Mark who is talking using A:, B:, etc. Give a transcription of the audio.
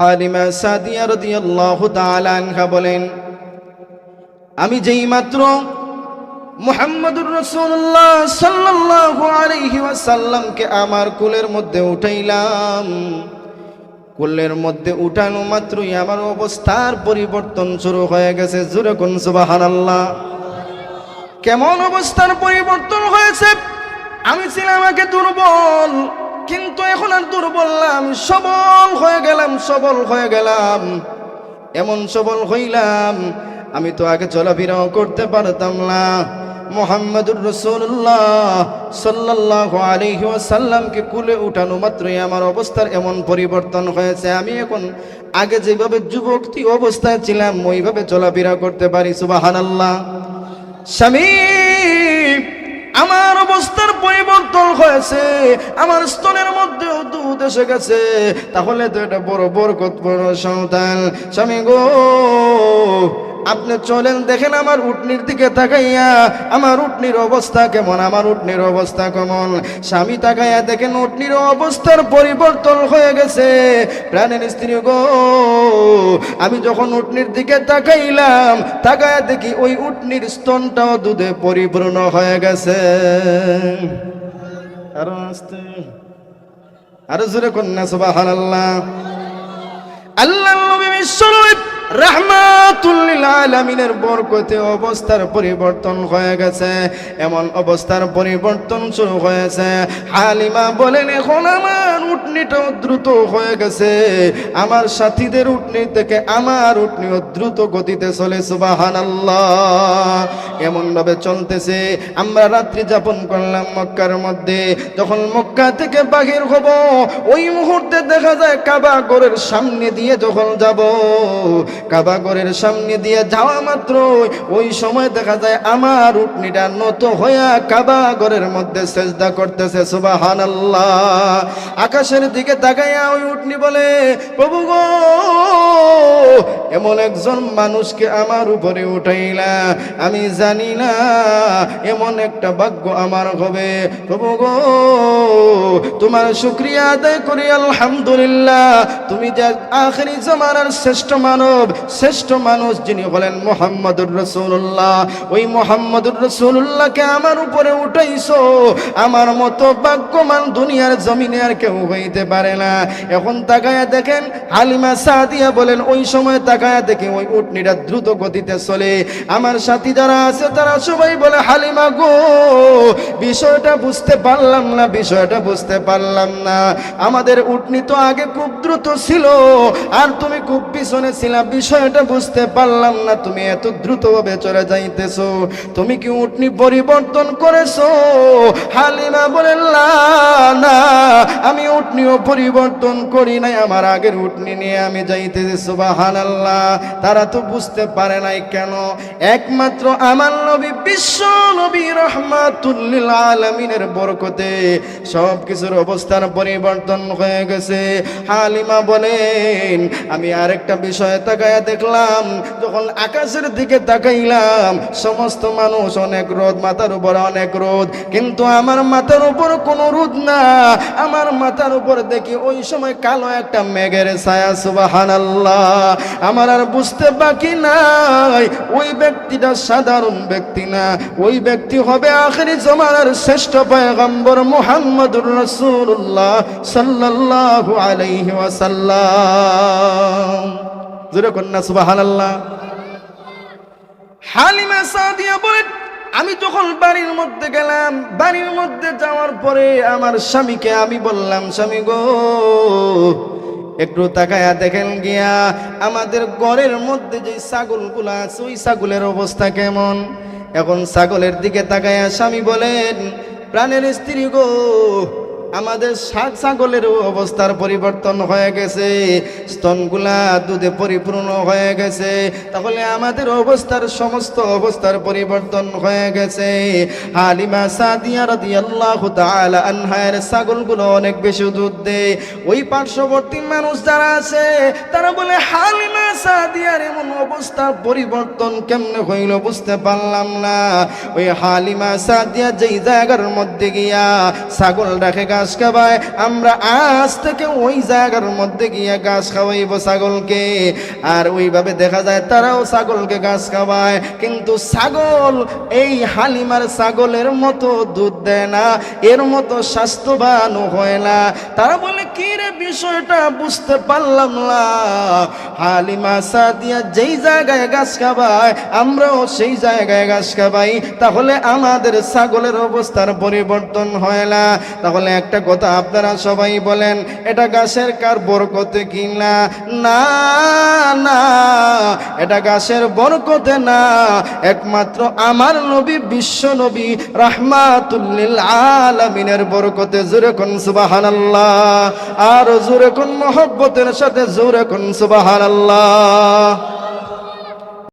A: হালিমা সাদিয়া রাদিয়াল্লাহু তাআলা আনহা বলেন, আমি যেই মাত্র মুহাম্মদুর রাসূলুল্লাহ সাল্লাল্লাহু আলাইহি ওয়াসাল্লামকে আমার কোলের মধ্যে উঠাইলাম। কোলের মধ্যে উঠানো মাত্রই আমার অবস্থার পরিবর্তন শুরু হয়ে গেছে। জুরে কোন সুবহানাল্লাহ। কেমন অবস্থার পরিবর্তন হয়েছে? আমি ছিলাম আগে দুর্বল কিন্তু এখন আর দুর্বল না সবল হয়ে গেলাম, সবল হয়ে গেলাম। এমন সবল হইলাম, আমি তো আগে চলাফেরাও করতে পারতাম না। মোহাম্মদুর রসুল্লাহ সাল্লাহ আলহি ওয়াসাল্লামকে কুলে উঠানো মাত্রই আমার অবস্থার এমন পরিবর্তন হয়েছে। আমি এখন আগে যেভাবে যুবকটি অবস্থায় ছিলাম, ওইভাবে চলাফেরা করতে পারি সুবাহান আল্লাহ স্বামী, আমার অবস্থার পরিবর্তন হয়েছে আমার স্তনের মধ্যেও দুধ এসে গেছে। তাহলে তো এটা বড় বরকত, বড় সন্তান। স্বামী গো, আপনি চলেন, দেখেন আমার উটনির দিকে তাকাইয়া, আমার উটনির অবস্থা কেমন, আমার উটনির অবস্থা কেমন। স্বামী তাকাইয়া দেখেন উটনির অবস্থার পরিবর্তন হয়ে গেছে। প্রাণের স্ত্রী গো, আমি যখন উটনির দিকে তাকাইলাম, তাকাইয়া দেখি ওই উটনির স্তনটাও দুধে পরিপূর্ণ হয়ে গেছে। আরও জোরে কন্যা সুবহানাল্লাহ। আল্লাহ বিশ্বনবী রাহমাতুল্লিল আলামিনের বরকতে অবস্থার পরিবর্তন হয়ে গেছে। এমন অবস্থার পরিবর্তন শুরু হয়েছে। হালিমা বলেন, এখন আমার উটনিটাও দ্রুত হয়ে গেছে। আমার সাথীদের উটনি থেকে আমার উটনিও দ্রুত গতিতে চলে, সুবহানাল্লাহ। এমন ভাবে চলতেছে। আমরা রাত্রি যাপন করলাম মক্কার মধ্যে। যখন মক্কা থেকে বাহির হব, ওই মুহূর্তে দেখা যায় কাবা গড়ের সামনে দিয়ে যখন যাব কাবাগরের সামনে দিয়ে যাওয়া মাত্র ওই সময় দেখা যায় আমার উটনিটা নত হইয়া কাবাগরের মধ্যে সেজদা করতেছে সুবাহান আল্লাহ আকাশের দিকে তাকাইয়া ওই উটনি বলে, প্রভু গো, এমন একজন মানুষকে আমার উপরে উঠাইলা, আমি জানি না, এমন একটা ভাগ্য আমার হবে। প্রভু গো, তোমার শুক্রিয়া আদায় করি, আলহামদুলিল্লাহ। তুমি যে আখেরি জমানার শ্রেষ্ঠ মানব শ্রেষ্ঠ মানুষ যিনি হলেন মোহাম্মদুর রসুল্লাহ ওই মোহাম্মদুর রসুল্লাহকে আমার উপরে উঠাইছো। আমার মতো ভাগ্যমান দুনিয়ার জমিনে আর কেউ হইতে পারে না। এখন তাকায়া দেখেন হালিমা সাদিয়া বলেন, ওই সময় তাকায়া দেখে ওই উটনিটা দ্রুত গতিতে চলে। আমার সাথী যারা আছে তারা সবাই বলে হালিমা গো, বিষয়টা বুঝতে পারলাম না, বিষয়টা বুঝতে পারলাম না। আমাদের উটনি তো আগে খুব দ্রুত ছিল, আর তুমি খুব পিছনে ছিলা বিষয়টা বুঝতে পারলাম না তুমি এত দ্রুতভাবে চলে যাইতেছো। তুমি কি উঠনি পরিবর্তন করেছ? হালিমা বলে "না, আমি উঠনিও পরিবর্তন করি নাই আমার আগের উঠনি নিয়ে আমি যাইতেছি সুবাহান আল্লাহ তারা তো বুঝতে পারে নাই কেন? একমাত্র আমার নবী বিশ্ব নবী রহমাতুল্লিল আলমিনের বরকতে সব কিছুর অবস্থার পরিবর্তন হয়ে গেছে। হালিমা বলেন আমি আরেকটা বিষয় তাকায়া দেখলাম, যখন আকাশের দিকে তাকাইলাম, সমস্ত মানুষ অনেক রোদ, মাথার উপর অনেক রোদ, কিন্তু আমার মাথার উপর কোনো রোদ না। আমার মাথার উপর দেখি ওই সময় কালো একটা মেঘের ছায়া সুবাহান আমার আর বুঝতে বাকি নাই, ওই ব্যক্তিটা সাধারণ ব্যক্তি না। ওই ব্যক্তি হবে আখেরি জমানার শ্রেষ্ঠ পয়গম্বর মুহাম্মদুর রাসূলুল্লাহ সাল্লাল্লাহু আলাইহি ওয়াসাল্লাম। জোরে কন্যা, সুবহানাল্লাহ। হালিমা সাদিয়া বলেন, আমি যখন বাড়ির মধ্যে গেলাম, বাড়ির মধ্যে যাওয়ার পরে আমার স্বামীকে আমি বললাম, স্বামী গো, একটু তাকায়া দেখেন গিয়া, আমাদের ঘরের মধ্যে যে ছাগল ছাগলগুলো আছে, ওই ছাগলের অবস্থা কেমন? এখন ছাগলের দিকে তাকায়া স্বামী বলেন, প্রাণের স্ত্রী গো আমাদের সাত ছাগলের অবস্থার পরিবর্তন হয়ে গেছে, স্তনগুলা দুধে পরিপূর্ণ হয়ে গেছে, তাহলে আমাদের অবস্থার সমস্ত অবস্থার পরিবর্তন হয়ে গেছে। হালিমা সাদিয়া রাদিয়াল্লাহু ছাগলগুলো অনেক বেশি দুধ দেয়। ওই পার্শ্ববর্তী মানুষ যারা আছে, তারা বলে, হালিমা সাদিয়ার এমন অবস্থার পরিবর্তন কেমনে হইল বুঝতে পারলাম না। ওই হালিমা সাদিয়া যেই জায়গার মধ্যে গিয়া ছাগল রাখে গা ঘাস খাওয়ায় আমরা আজ থেকে ওই জায়গার মধ্যে গিয়ে ঘাস খাওয়াইব ছাগলকে। আর ওইভাবে দেখা যায় তারাও ছাগলকে ঘাস খাওয়ায়, কিন্তু ছাগল এই হালিমার ছাগলের মতো দুধ দেয় না, এর মতো স্বাস্থ্যবানও হয় না। তারা বলে কি বিষয়টা বুঝতে পারলাম না। হালিমা সাদিয়া যেই জায়গায় গাছ খাবায়, আমরাও সেই জায়গায় গাছ খাবাই। তাহলে আমাদের ছাগলের অবস্থার পরিবর্তন হয় না। তাহলে একটা কথা আপনারা সবাই বলেন, এটা গাছের কার বরকতে কিনা? না না, এটা গাছের বরকতে না। একমাত্র আমার নবী, বিশ্ব নবী রাহমাতুল্লিল আলামিনের বরকতে। জোরে কোন সুবহানাল্লাহ। আর জোরে কোন মহব্বতের সাথে জোরে কোন সুবহানাল্লাহ।